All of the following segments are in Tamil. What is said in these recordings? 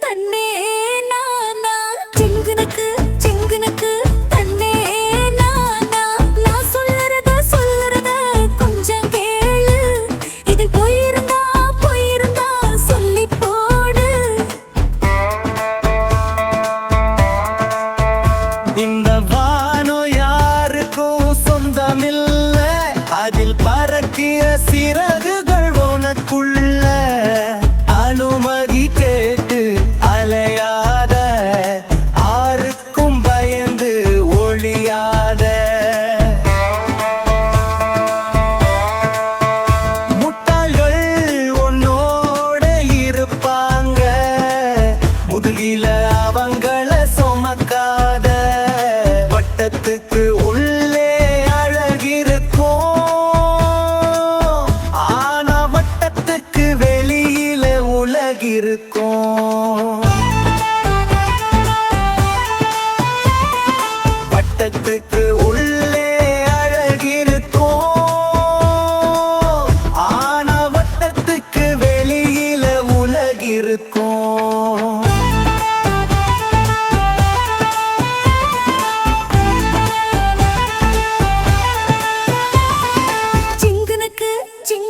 தன்னே நானா? நானா? நான் சொல்லறத கொஞ்சம் கேளு. இது போயிருந்தா போயிருந்தா சொல்லி இந்த வானம் யாருக்கும் சொந்தமில்லை. அதில் பறக்கிய சிறகுகள் மேல அவங்கள சுமக்காத வட்டத்துக்கு உள்ளே அழகிருக்கும். ஆனா வட்டத்துக்கு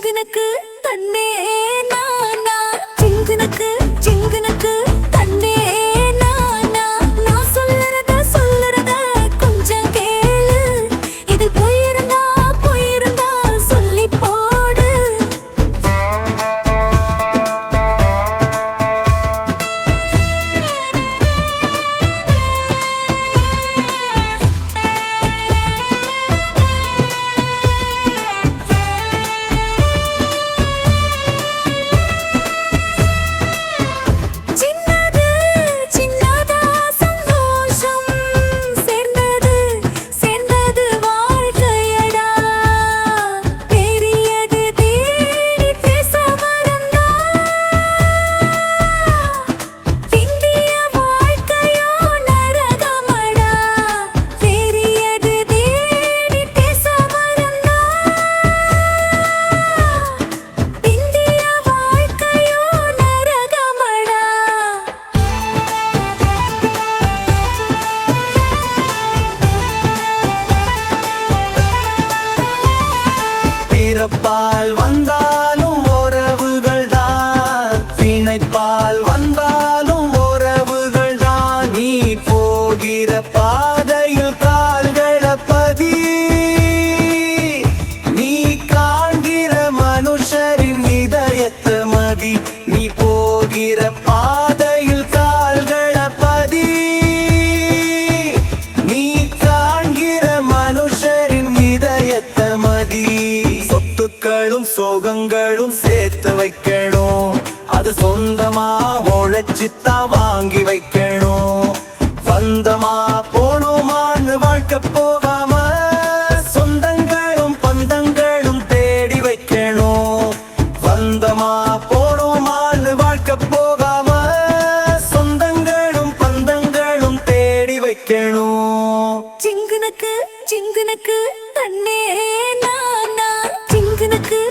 നിനക്ക് തന്നെ. பிறப்பால் வந்தாலும் உறவுகள் தான் பிணைப்பால் வந்தாலும் உறவுகள் தான் நீ போகிற பாதையில் தான் சொந்தமா உழைச்சித்தா வாங்கி வைக்கணும். வந்தமா போனோமான்னு வாழ்க்கை போகாம சொந்தங்களும் பந்தங்களும் தேடி வைக்கணும். வந்தமா போனோமான்னு வாழ்க்கை போகாம சொந்தங்களும் பந்தங்களும் தேடி வைக்கணும். சிங்குனுக்கு சிங்குனுக்கு தண்ணே நான்? சிங்குனுக்கு